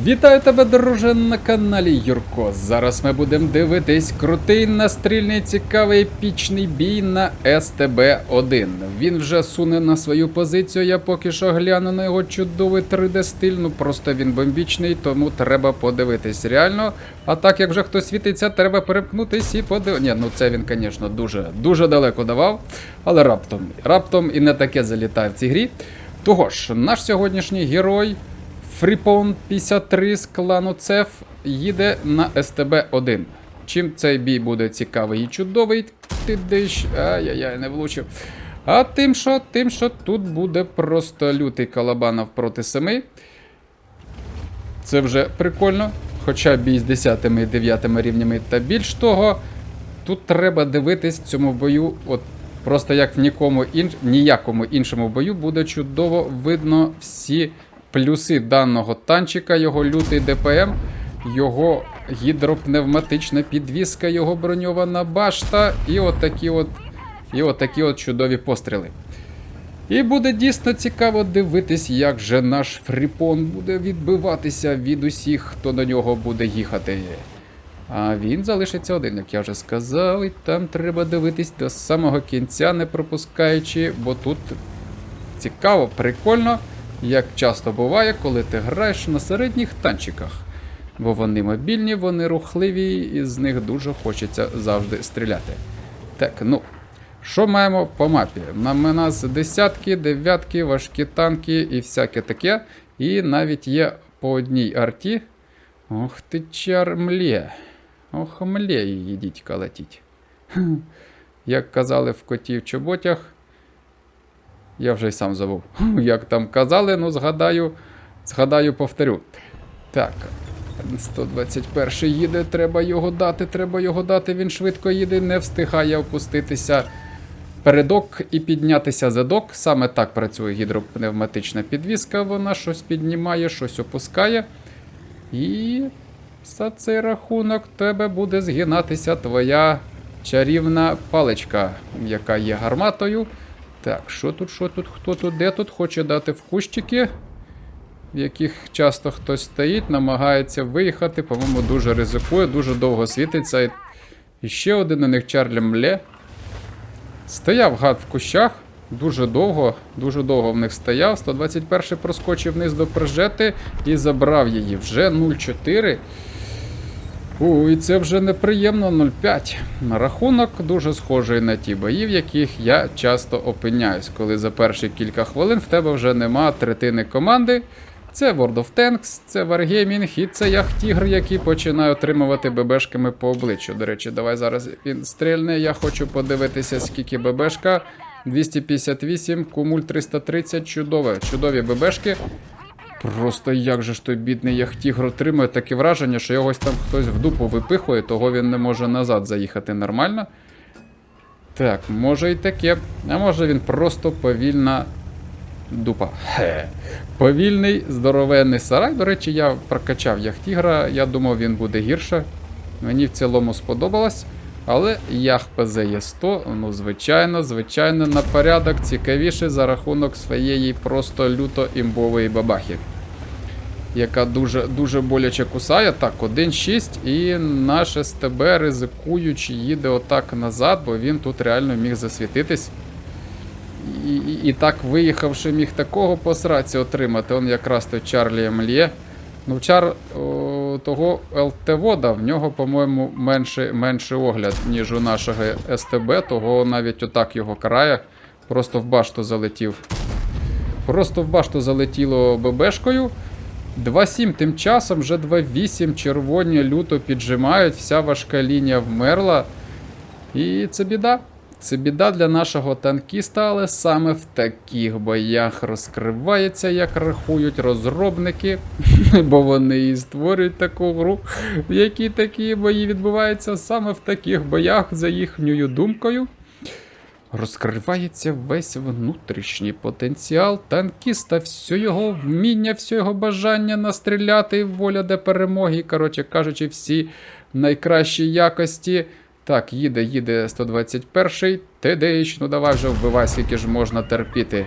Вітаю тебе, друже, на каналі Юрко. Зараз ми будемо дивитись крутий настрільний цікавий епічний бій на СТБ-1. Він вже суне на свою позицію. Я поки що гляну на його чудовий 3D стиль. Ну просто він бомбічний, тому треба подивитись реально. А так як вже хтось світиться, треба перемкнутись і подивитися. Ні, ну це він, звісно, дуже дуже далеко давав. Але раптом, раптом і не таке залітає в цій грі. Того ж, наш сьогоднішній герой. Фріпон 53 з клану Цеф їде на СТБ-1. Чим цей бій буде цікавий і чудовий, ти диш. Ай-яй-яй, не влучив. А тим, що тим, що тут буде просто лютий калабанов проти семи. Це вже прикольно. Хоча бій з 10 і 9 рівнями. Та більш того, тут треба дивитись цьому бою. От просто як в нікому ін... ніякому іншому бою буде чудово видно всі плюси даного танчика, його лютий ДПМ, його гідропневматична підвіска, його броньована башта і отакі от, і отакі от чудові постріли. І буде дійсно цікаво дивитись, як же наш фріпон буде відбиватися від усіх, хто на нього буде їхати. А він залишиться один, як я вже сказав, і там треба дивитись до самого кінця, не пропускаючи, бо тут цікаво, прикольно, як часто буває, коли ти граєш на середніх танчиках. Бо вони мобільні, вони рухливі, і з них дуже хочеться завжди стріляти. Так, ну. Що маємо по мапі? Нам нас десятки, дев'ятки, важкі танки і всяке таке. І навіть є по одній арті. Ох ти чар млє. Ох, млє її дідька летіть. Як казали в котів чоботях. Я вже й сам забув. Як там казали, ну згадаю, згадаю, повторю. Так. 121 їде, треба його дати, треба його дати. Він швидко їде, не встигає опуститися передок і піднятися задок. Саме так працює гідропневматична підвіска. Вона щось піднімає, щось опускає. І за цей рахунок тебе буде згинатися твоя чарівна паличка, яка є гарматою. Так, що тут, що тут, хто тут, де тут хоче дати в кущики, в яких часто хтось стоїть, намагається виїхати, по-моєму, дуже ризикує, дуже довго світиться. І- ще один у них Чарлі Мле. Стояв гад в кущах дуже довго, дуже довго в них стояв. 121 проскочив вниз до прижети і забрав її. Вже 0,4. І це вже неприємно 0,5. Рахунок дуже схожий на ті бої, в яких я часто опиняюсь, коли за перші кілька хвилин в тебе вже нема третини команди. Це World of Tanks, це Wargaming і це Яхтігр, який починає отримувати ББшками по обличчю. До речі, давай зараз він стрільне. Я хочу подивитися, скільки ББшка. 258, кумуль 330, чудове, чудові ББшки. Просто як же ж той бідний яхтігр отримує таке враження, що його ось там хтось в дупу випихує, того він не може назад заїхати нормально. Так, може і таке. А може він просто повільна дупа. Хе. Повільний, здоровенний сарай. До речі, я прокачав яхтігра, я думав, він буде гірше. Мені в цілому сподобалось. Але ях ПЗ 100 ну, звичайно, звичайно, на порядок цікавіше за рахунок своєї просто люто імбової бабахи. Яка дуже дуже боляче кусає. Так, 1-6, і наш СТБ, ризикуючи, їде отак назад, бо він тут реально міг засвітитись. І, і, і так, виїхавши, міг такого посраці отримати. Он якраз той Чарлі Млє. Ну, чар о, того ЛТВода, в нього, по-моєму, менший, менший огляд, ніж у нашого СТБ, того навіть отак його карає. Просто в башту залетів. Просто в башту залетіло ББшкою. 2-7 тим часом вже 2-8 червоні люто піджимають, вся важка лінія вмерла. І це біда. Це біда для нашого танкіста, але саме в таких боях розкривається, як рахують розробники, бо вони і створюють таку гру, в якій такі бої відбуваються саме в таких боях, за їхньою думкою. Розкривається весь внутрішній потенціал танкіста, все його вміння, все його бажання настріляти, воля до перемоги. Коротше кажучи, всі найкращі якості. Так, їде, їде 121-й. ТДХ, ну давай вже вбивай, скільки ж можна терпіти.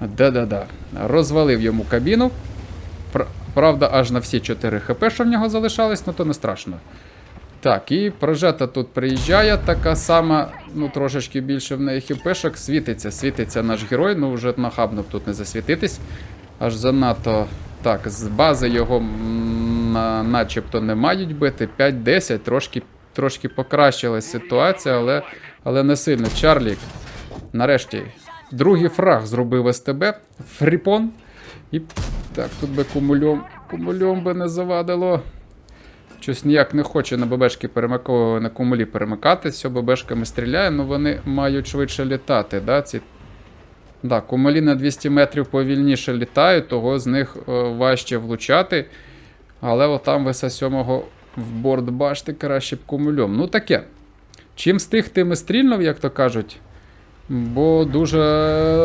Да-да-да. Розвалив йому кабіну. Правда, аж на всі 4 хп, що в нього залишались, ну то не страшно. Так, і прожета тут приїжджає, така сама, ну трошечки більше в неї хіпешок. Світиться, світиться наш герой, ну вже нахабно б тут не засвітитись. Аж занадто. Так, з бази його на, начебто не мають бити. 5-10, трошки, трошки покращилась ситуація, але, але не сильно. Чарлік, нарешті, другий фраг зробив СТБ. Фріпон. І так, тут би кумульом, кумульом би не завадило. Щось ніяк не хоче на ББшки перемико... на кумулі перемикатись, все ББшками стріляє, але вони мають швидше літати. Да? Ці... Да, кумулі на 200 метрів повільніше літають, того з них е, важче влучати. Але отам виса сьомого в борт башти краще б кумульом. Ну таке. Чим стиг, тим і стрільнув, як то кажуть. Бо дуже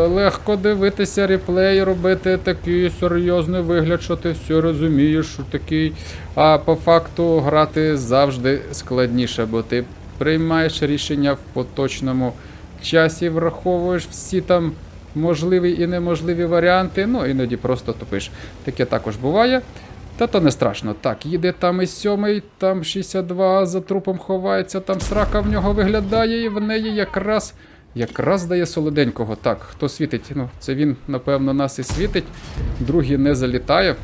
легко дивитися реплей, робити такий серйозний вигляд, що ти все розумієш, що такий. А по факту грати завжди складніше, бо ти приймаєш рішення в поточному часі, враховуєш всі там можливі і неможливі варіанти. Ну, іноді просто тупиш. Таке також буває. Та то не страшно. Так, їде там і сьомий, там 62 за трупом ховається, там срака в нього виглядає, і в неї якраз. Якраз дає солоденького. Так, хто світить? Ну, це він, напевно, нас і світить. Другий не залітає.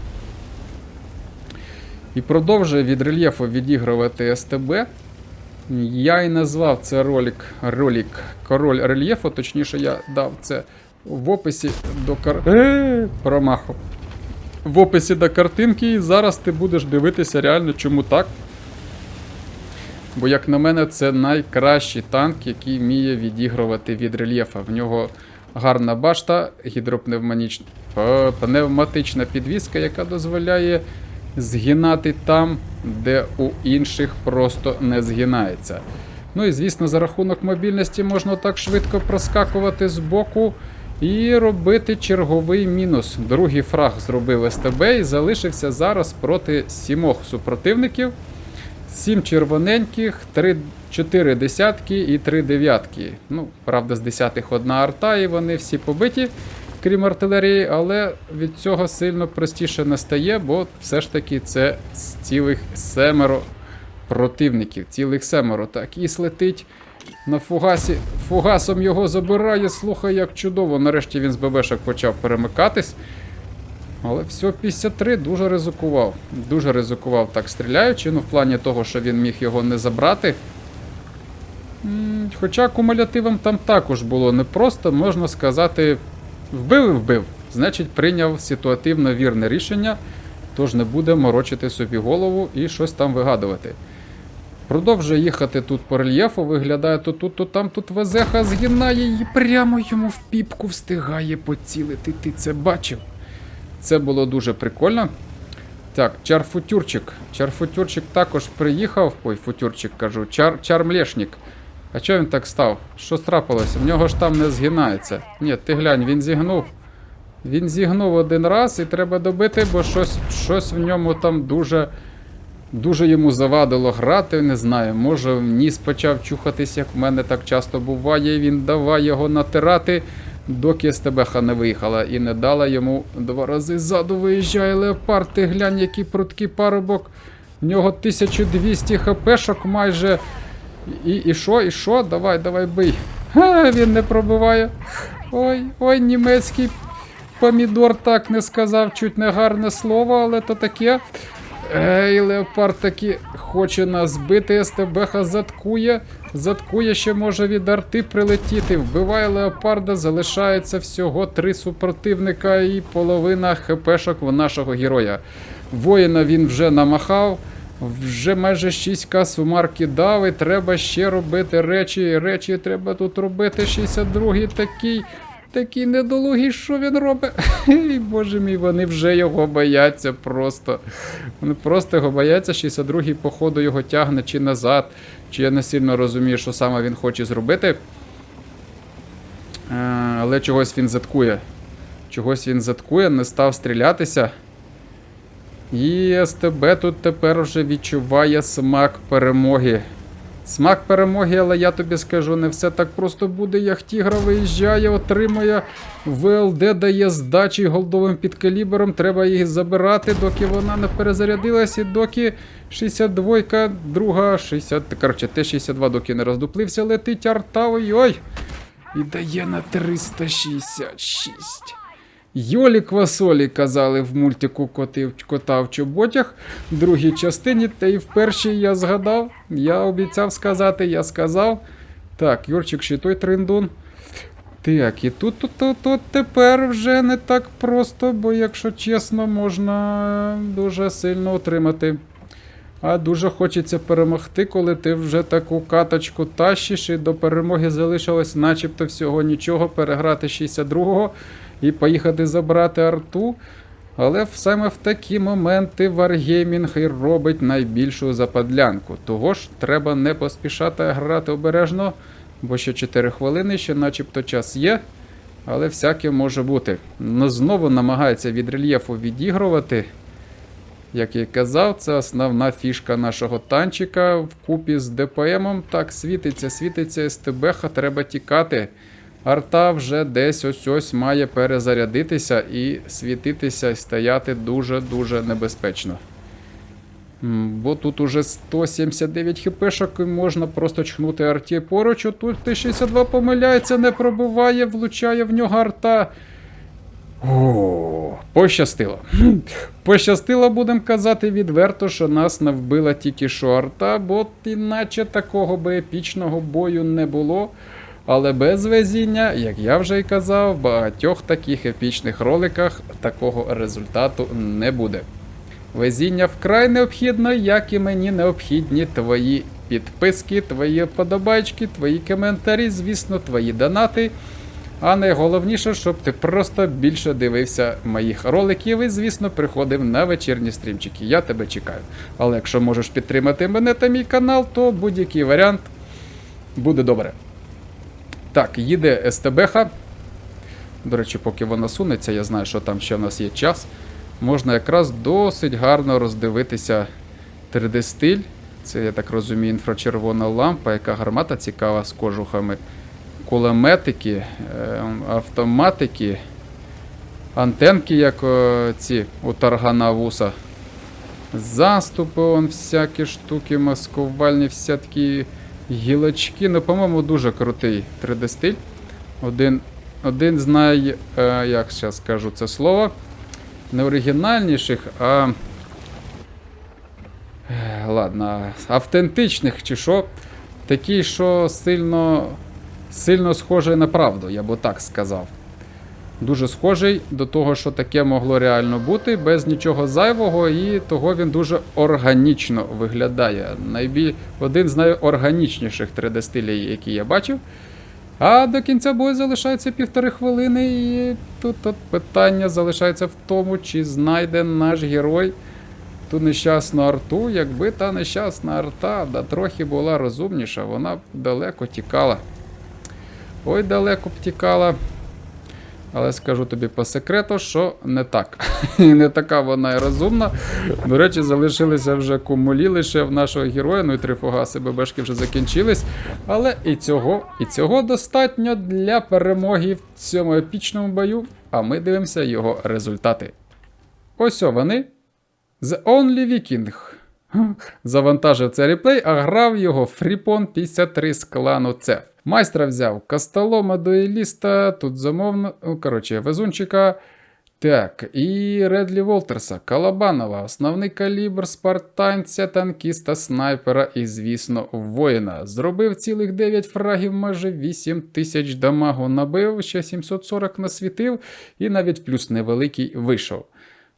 І продовжує від рельєфу відігрувати СТБ. Я і назвав це ролик, ролик король рельєфу, точніше, я дав це в описі до кар... Е, промаху. В описі до картинки, і зараз ти будеш дивитися реально, чому так. Бо, як на мене, це найкращий танк, який вміє відігрувати від рельєфа. В нього гарна башта, гідропневматична пневматична підвіска, яка дозволяє згинати там, де у інших просто не згинається. Ну і звісно, за рахунок мобільності можна так швидко проскакувати з боку і робити черговий мінус. Другий фраг зробив СТБ і залишився зараз проти сімох супротивників. Сім червоненьких, 3, 4 десятки і 3 дев'ятки. Ну, правда, з десятих одна арта, і вони всі побиті, крім артилерії, але від цього сильно простіше не стає, бо все ж таки це з цілих семеро противників. Цілих семеро. Так, іс летить на фугасі. Фугасом його забирає. Слухай, як чудово. Нарешті він з ББшок почав перемикатись. Але все 53 дуже ризикував. Дуже ризикував так стріляючи, ну в плані того, що він міг його не забрати. Хоча кумулятивом там також було непросто, можна сказати, вбив і вбив. Значить, прийняв ситуативно вірне рішення, тож не буде морочити собі голову і щось там вигадувати. Продовжує їхати тут по рельєфу, виглядає то тут, то там, тут везеха згинає і прямо йому в піпку встигає поцілити. Ти це бачив? Це було дуже прикольно. Так, чарфутюрчик. Чарфутюрчик також приїхав. Ой, футюрчик кажу, чар, чармлешник. А чого він так став? Що трапилося? В нього ж там не згинається. Ні, ти глянь, він зігнув. Він зігнув один раз і треба добити, бо щось, щось в ньому там дуже. Дуже йому завадило грати, не знаю, може в ніс почав чухатись, як в мене так часто буває, він давай його натирати, доки СТБХ не виїхала і не дала йому два рази ззаду виїжджає леопард, ти глянь, який пруткий парубок. В нього 1200 хпшок майже. І, і що, і що? Давай, давай бий. Ха, він не пробиває. Ой, ой, німецький помідор так не сказав, чуть не гарне слово, але то таке. Ей, леопард таки хоче нас збити, СТБХ заткує. Заткує, ще може від арти прилетіти. Вбиває леопарда, залишається всього три супротивника і половина хпшок в нашого героя. Воїна він вже намахав, вже майже 6к сумарки дав, і треба ще робити речі. Речі треба тут робити. 62-й такий. Такий недолугий, що він робить? Ей, Боже мій, вони вже його бояться просто. Вони просто його бояться, 62-й, походу, його тягне чи назад, чи я не сильно розумію, що саме він хоче зробити. Е, але чогось він заткує. Чогось він заткує, не став стрілятися. І СТБ тут тепер вже відчуває смак перемоги. Смак перемоги, але я тобі скажу, не все так просто буде, як тігра виїжджає, отримує ВЛД, дає здачі голдовим підкалібером. Треба її забирати, доки вона не перезарядилась, і доки 62, друга, 60, коротше, Т-62, доки не роздуплився, летить арта, ой-ой. І дає на 366. Йолі квасолі казали в мультику коти, кота в чоботях. В другій частині, та й в першій я згадав. Я обіцяв сказати, я сказав. Так, Юрчик, ще той триндун. Так, і тут, тут, тут, тут тепер вже не так просто, бо, якщо чесно, можна дуже сильно отримати. А дуже хочеться перемогти, коли ти вже таку каточку тащиш, і до перемоги залишилось начебто всього нічого, переграти 62-го і поїхати забрати арту. Але саме в такі моменти Wargaming і робить найбільшу западлянку. Того ж треба не поспішати грати обережно, бо ще 4 хвилини, ще начебто час є. Але всяке може бути. Ну, знову намагається від рельєфу відігрувати. Як й казав, це основна фішка нашого танчика вкупі з ДПМом. Так, світиться, світиться СТБ, треба тікати. Арта вже десь ось ось має перезарядитися і світитися і стояти дуже-дуже небезпечно. Бо тут уже 179 хпшок і можна просто чхнути арті поруч. Тут Т-62 помиляється, не пробиває, влучає в нього арта. О, пощастило. Пощастило, будемо казати відверто, що нас не вбила тільки що арта, бо іначе такого би епічного бою не було. Але без везіння, як я вже й казав, в багатьох таких епічних роликах такого результату не буде. Везіння вкрай необхідно, як і мені необхідні твої підписки, твої вподобайки, твої коментарі, звісно, твої донати. А найголовніше, щоб ти просто більше дивився моїх роликів і, звісно, приходив на вечірні стрімчики. Я тебе чекаю. Але якщо можеш підтримати мене та мій канал, то будь-який варіант буде добре. Так, їде СТБХ. До речі, поки вона сунеться, я знаю, що там ще в нас є час. Можна якраз досить гарно роздивитися 3D-стиль. Це, я так розумію, інфрачервона лампа, яка гармата цікава з кожухами. Кулеметики, е, автоматики, антенки, як е, ці у таргана вуса. Заступи, он всякі штуки, маскувальні, всякі гілочки. Ну, по-моєму, дуже крутий 3D-стиль. Один, один з най, е, як зараз скажу це слово, не оригінальніших, а. е, Ладно, автентичних чи що. Такий, що сильно, сильно схожий на правду, я би так сказав. Дуже схожий до того, що таке могло реально бути, без нічого зайвого, і того він дуже органічно виглядає. Найбіль... Один з найорганічніших 3D-стилей, які я бачив. А до кінця бою залишається півтори хвилини, і тут от питання залишається в тому, чи знайде наш герой ту нещасну арту, якби та нещасна арта да трохи була розумніша, вона б далеко тікала. Ой, далеко б тікала. Але скажу тобі по секрету, що не так. І не така вона і розумна. До речі, залишилися вже кумулі лише в нашого героя. Ну і три фугаси ББшки вже закінчились. Але і цього, і цього достатньо для перемоги в цьому епічному бою. А ми дивимося його результати. Ось вони. The Only Viking. Завантажив цей реплей, а грав його Фріпон 53 з клану Цеф. Майстра взяв Касталома дуеліста, тут замовно. ну, Коротше, везунчика. Так, і Редлі Волтерса, Калабанова, основний калібр спартанця, танкіста, снайпера і, звісно, воїна. Зробив цілих 9 фрагів, майже 8 тисяч дамагу набив, ще 740 насвітив, і навіть плюс невеликий вийшов.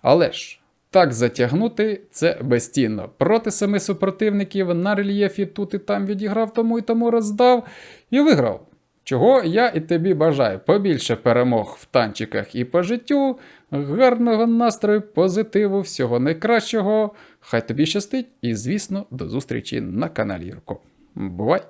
Але ж. Так затягнути це безцінно. Проти семи супротивників на рельєфі тут і там відіграв, тому і тому роздав і виграв. Чого я і тобі бажаю. Побільше перемог в танчиках і по життю, гарного настрою, позитиву, всього найкращого. Хай тобі щастить, і, звісно, до зустрічі на каналі Юрко. Бувай!